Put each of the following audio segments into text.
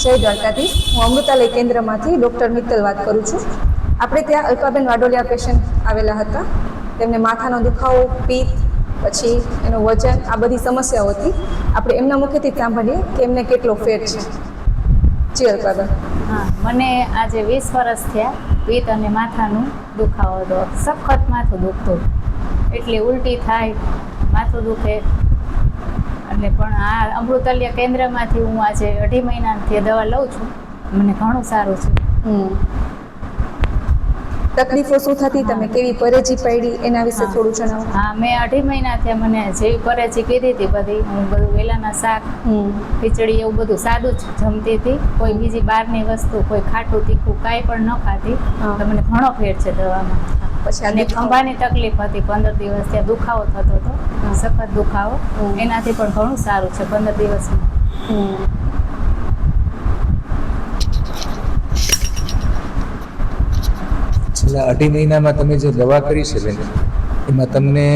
જય દ્વારકાધીશ. હું અમૃતાલય કેન્દ્રમાંથી ડૉક્ટર મિત્તલ વાત કરું છું. આપણે ત્યાં અલ્પાબેન વાડોલિયા પેશન્ટ આવેલા હતા. તેમને માથાનો દુખાવો પિત્ત પછી એનું વજન, આ બધી સમસ્યાઓ હતી. આપણે એમના મુખેથી સાંભળીએ કે એમને કેટલો ફેર છે. જી અલ્પાબેન. હા, મને આજે વીસ વર્ષ થયા પિત્ત અને માથાનું દુખાવો હતો. સખત માથું દુખતું. એટલે ઉલટી થાય, માથું દુખે એટલે પણ આ અમૃતલ્ય કેન્દ્રમાંથી હું આજે અઢી મહિનાથી દવા લઉં છું. મને ઘણું સારું છે. તકલીફો શું થતી? તમે કેવી પરેજી પડી? એના વિશે થોડું જણાવો. હા મેં અઢી મહિનાથી મને જેવી પરેજી કીધી હતી બધી. હું બધું વેલાના શાક ખીચડી એવું બધું સાદું જ જમતી હતી. કોઈ બીજી બહારની વસ્તુ કોઈ ખાટું તીખું કાંઈ પણ ન ખાતી તો મને ઘણો ફેર છે દવામાં. પછી આને અને ખંભાની તકલીફ હતી પંદર દિવસ ત્યાં દુખાવો થતો હતો સખત દુખાવો. એનાથી પણ ઘણું સારું છે પંદર દિવસમાં. છેલ્લા અઢી મહિનામાં તમે જે દવા કરી છે બેન એમાં તમને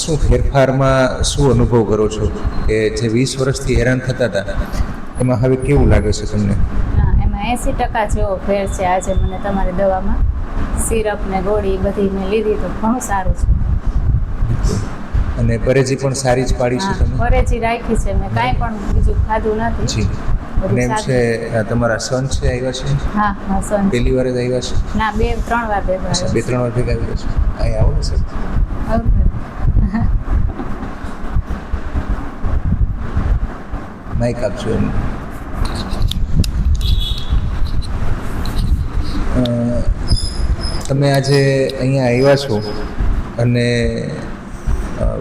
શું ફેરફારમાં શું અનુભવ કરો છો? કે જે વીસ વર્ષથી હેરાન થતા હતા એમાં હવે કેવું લાગે છે તમને? એંસી ટકા જેવો ફેર છે આજે મને તમારી દવામાં. સિરપ ને ગોળી બધી મેં લીધી તો ઘણું સારું છે. અને પરેજી પણ સારી જ પાડી છે તમે? પરેજી રાખી છે. મેં કાંઈ પણ બીજું ખાધું નથી. સારું. છે તમારા સન છે આવ્યા છે? હા હા સન પહેલી વાર જ આવ્યા છે? ના બે ત્રણ વાર બે વાર બે ત્રણ વાર ભેગા આવ્યા છે. અહીં આવો ને સર માઇક આપજો એમ અ, તમે આજે અહીંયા આવ્યા છો અને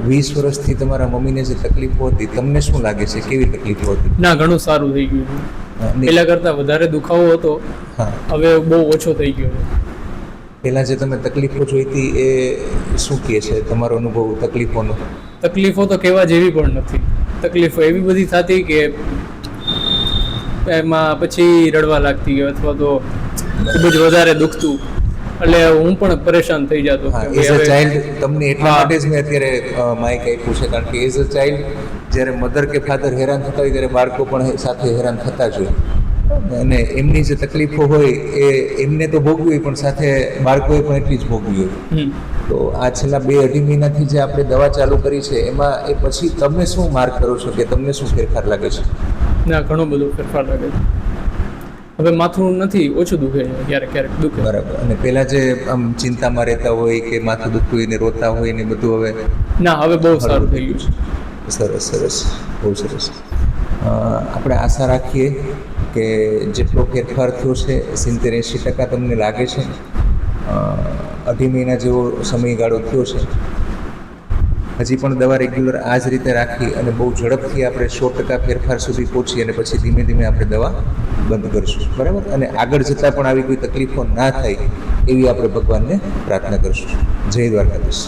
વીસ વર્ષથી તમારા મમ્મીને જે તકલીફો હતી તમને શું લાગે છે? કેવી તકલીફો હતી? ના ઘણું સારું થઈ ગયું પહેલા કરતાં વધારે દુખાવો હતો. હવે બહુ ઓછો થઈ ગયો પહેલાં જે તમે તકલીફો જોઈતી એ શું કહે છે? તમારો અનુભવ તકલીફોનો? તકલીફો તો કહેવા જેવી પણ નથી. તકલીફો એવી બધી થતી કે એમાં પછી રડવા લાગતી અથવા તો ખૂબ જ વધારે દુખતું. એટલે હું પણ પરેશાન થઈ જતો એઝ અ ચાઇલ્ડ તમને એટલા માટે જ મેં અત્યારે માઇક આપ્યું છે કારણ કે એઝ અ ચાઇલ્ડ જ્યારે મધર કે ફાધર હેરાન થતા હોય ત્યારે બાળકો પણ સાથે હેરાન થતા જ હોય. અને એમની જે તકલીફો હોય એ એમને તો ભોગવી પણ સાથે બાળકોએ પણ એટલી જ ભોગવી હોય. તો આ છેલ્લા બે અઢી મહિનાથી જે આપણે દવા ચાલુ કરી છે એમાં એ પછી તમે શું માર્ક કરો છો કે તમને શું ફેરફાર લાગે છે? ના ઘણો બધો ફેરફાર લાગે છે. હવે માથું નથી ઓછું દુખે છે ક્યારેક ક્યારેક દુખે. બરાબર. અને પહેલાં જે આમ ચિંતામાં રહેતા હોય કે માથું દુખતું હોય ને રોતા હોય ને બધું હવે ના હવે બહુ સારું થઈ ગયું છે. સરસ સરસ. બહુ સરસ. આપણે આશા રાખીએ કે જેટલો ફેરફાર થયો છે સિત્તેર એંશી ટકા તમને લાગે છે. અઢી મહિના જેવો સમયગાળો થયો છે. હજી પણ દવા રેગ્યુલર આ જ રીતે રાખી અને બહુ ઝડપથી આપણે સો ટકા ફેરફાર સુધી પહોંચી અને પછી ધીમે ધીમે આપણે દવા બંધ કરીશું. બરાબર? અને આગળ જતાં પણ આવી કોઈ તકલીફો ના થાય એવી આપણે ભગવાનને પ્રાર્થના કરીશું. જય દ્વારકાધીશ.